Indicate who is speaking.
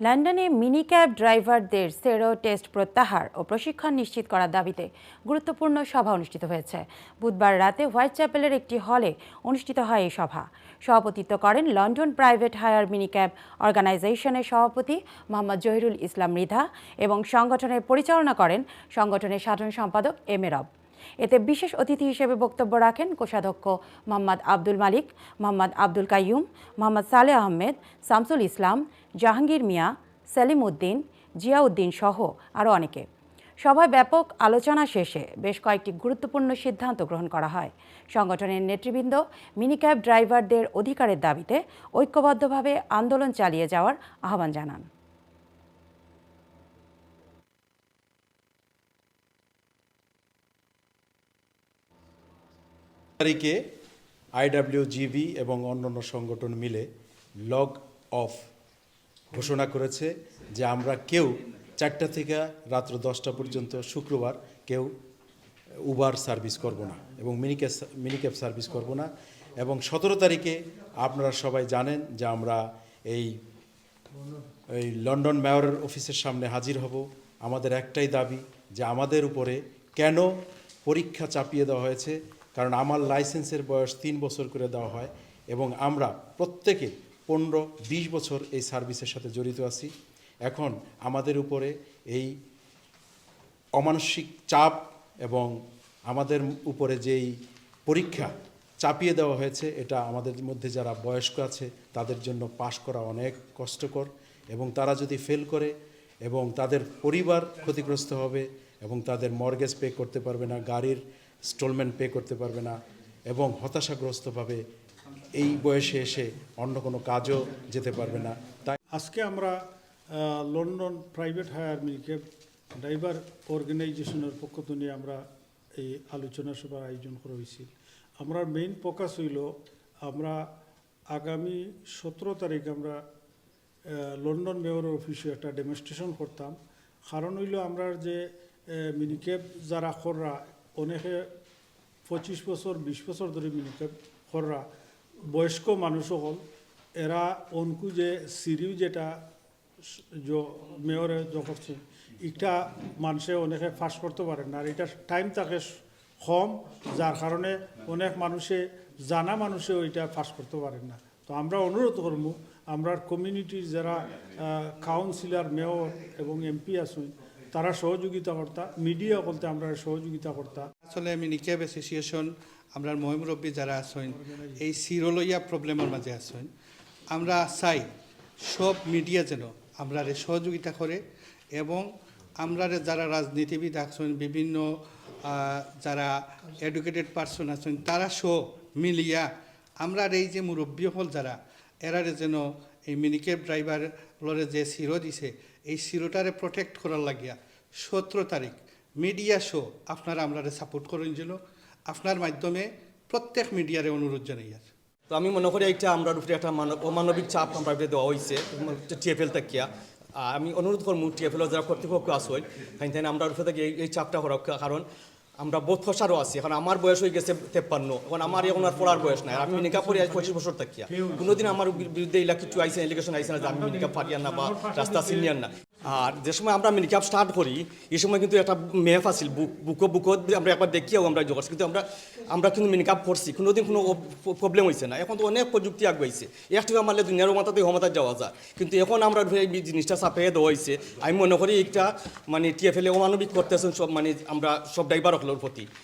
Speaker 1: লন্ডনে mini cab ড্রাইভারদের সেরো test প্রত্যাহার ও প্রশিক্ষণ নিশ্চিত করার দাবিতে গুরুত্বপূর্ণ সভা অনুষ্ঠিত হয়েছে। বুধবার রাতে হোয়াইট চ্যাপেলের একটি হলে অনুষ্ঠিত হয় এই সভা। সভাপতিত্ব করেন London private hire mini cab অর্গানাইজেশনের সভাপতি মোহাম্মদ জহিরুল ইসলাম মৃধা এবং সংগঠনের পরিচালনা করেন সংগঠনের সাধারণ সম্পাদক এম এ এতে বিশেষ অতিথি হিসেবে বক্তব্য রাখেন কোষাধ্যক্ষ মোহাম্মদ আব্দুল মালিক, মোহাম্মদ আব্দুল কাইয়ুম, মোহাম্মদ সালে আহমেদ, শামসুল ইসলাম, জাহাঙ্গীর মিয়া, সেলিম উদ্দিন, জিয়াউদ্দিন সহ আরও অনেকে। সভায় ব্যাপক আলোচনা শেষে বেশ কয়েকটি গুরুত্বপূর্ণ সিদ্ধান্ত গ্রহণ করা হয়। সংগঠনের নেতৃবৃন্দ, মিনিক্যাব ড্রাইভারদের অধিকারের দাবিতে ঐক্যবদ্ধভাবে আন্দোলন চালিয়ে যাওয়ার আহ্বান জানান।
Speaker 2: তারিখে আইডাব্লিউজিবি এবং অন্যান্য সংগঠন মিলে লগ অফ ঘোষণা করেছে যে আমরা কেউ চারটা থেকে রাত্র দশটা পর্যন্ত শুক্রবার কেউ উবার সার্ভিস করব না এবং মিনিক্যাব মিনিক্যাব সার্ভিস করব না এবং সতেরো তারিখে আপনারা সবাই জানেন যে আমরা এই এই লন্ডন মেয়রের অফিসের সামনে হাজির হব। আমাদের একটাই দাবি যে আমাদের উপরে কেন পরীক্ষা চাপিয়ে দেওয়া হয়েছে কারণ আমার লাইসেন্সের বয়স তিন বছর করে দেওয়া হয় এবং আমরা প্রত্যেকে পনেরো, বিশ বছর এই সার্ভিসের সাথে জড়িত আছি। এখন আমাদের উপরে এই অমানসিক চাপ এবং আমাদের উপরে যেই পরীক্ষা চাপিয়ে দেওয়া হয়েছে, এটা আমাদের মধ্যে যারা বয়স্ক আছে, তাদের জন্য পাশ করা অনেক কষ্টকর এবং তারা যদি ফেল করে এবং তাদের পরিবার ক্ষতিগ্রস্ত হবে এবং তাদের মর্গেজ পে করতে পারবে না, গাড়ির স্টলমেন্ট পে করতে পারবে না এবং হতাশাগ্রস্তভাবে এই বয়সে এসে অন্য কোনো কাজও যেতে পারবে না। তাই
Speaker 3: আজকে আমরা London private hire minicab driver অর্গানাইজেশনের পক্ষ থেকে আমরা এই আলোচনা সভার আয়োজন করা হয়েছিল আমরা মেইন ফোকাস হইল, আমরা আগামী সতেরো তারিখ আমরা লন্ডন মেয়রের অফিসে একটা ডেমনস্ট্রেশন করতাম। কারণ হইল আমরা যে মিনিক্যাব যারা খররা অনেকে পঁচিশ বছর, বিশ বছর ধরে মিনিক্যাব খররা বয়স্ক মানুষ হল এরা অনকু যে সিরিউ যেটা মেয়রে করছে এটা মানুষে অনেকে ফাঁস করতে পারে না আর এটা টাইম থাকে কম যার কারণে অনেক মানুষে জানা মানুষে ওইটা ফাঁস করতে পারেন না। তো আমরা অনুরোধ করব আমরা কমিউনিটির যারা কাউন্সিলর মেয়র এবং এমপি আছেন তারা সহযোগিতা করতা মিডিয়া বলতে আমরা সহযোগিতা করতা।
Speaker 4: আসলে মিনিকেব এসোসিয়েশন আমরা মহিমরব্বী যারা আছেন, এই সিরলইয়া প্রবলেমের মাঝে আছেন, আমরা চাই সব মিডিয়া যেন আমরা সহযোগিতা করে এবং আমরা যারা রাজনীতিবিদ আছেন, বিভিন্ন যারা এডুকেটেড পার্সন আছেন, তারা সব মিলিয়া আমরা এই যে মুরব্বী হল যারা এরারে যেন এই মিনিকেব ড্রাইভার লরে যে সিরো দিছে এই শিরোটারে প্রোটেক্ট করার লাগিয়া সতেরো তারিখ মিডিয়া শো আপনারা আমরা সাপোর্ট করেন যেন আপনার মাধ্যমে প্রত্যেক মিডিয়ারে অনুরোধ জানাই
Speaker 5: তো আমি মনে করি এটা আমরা উপরে একটা মানব অমানবিক চাপ আমরা দেওয়া হয়েছে টিএফএল আর আমি অনুরোধ করব টিএফএল যারা কর্তৃপক্ষ আসল তাই আমরা উপরে এই চাপটা করা কারণ। আমরা বহুত খসারও আছি। এখন আমার বয়স হয়ে গেছে তেপ্পান্ন। এখন আমার এখন আর পড়ার বয়স নাই। আমি মিনিকা পড়ি আজ পঁচিশ বছর থাকিয়া কোনোদিন আমার বিরুদ্ধে এলাকা কিছু আইসেন এলিগেশন আইসেন আমি মিনিকা পারিয়ান না বা রাস্তা চিনিয়ান না। আর যে সময় আমরা মিনিকাপ স্টার্ট করি, এই সময় কিন্তু একটা মেফ আছিল বুক বুকো বুকো আমরা একবার দেখিয়াও আমরা জোগাড় কিন্তু আমরা আমরা কিন্তু মিনিকাপ করছি। কোনোদিন কোনো প্রবলেম হয়েছে না। এখন তো অনেক প্রযুক্তি আগাইছে একটু মারলে দুনিয়ার মাথাতে ক্ষমতা যাওয়া যায়। কিন্তু এখন আমরা এই জিনিসটা চাপিয়ে দেওয়া হয়েছে আমি মনে করি একটা মানে টিএফএল অমানবিক করতেছেন সব মানে আমরা সব ড্রাইভার হলোর প্রতি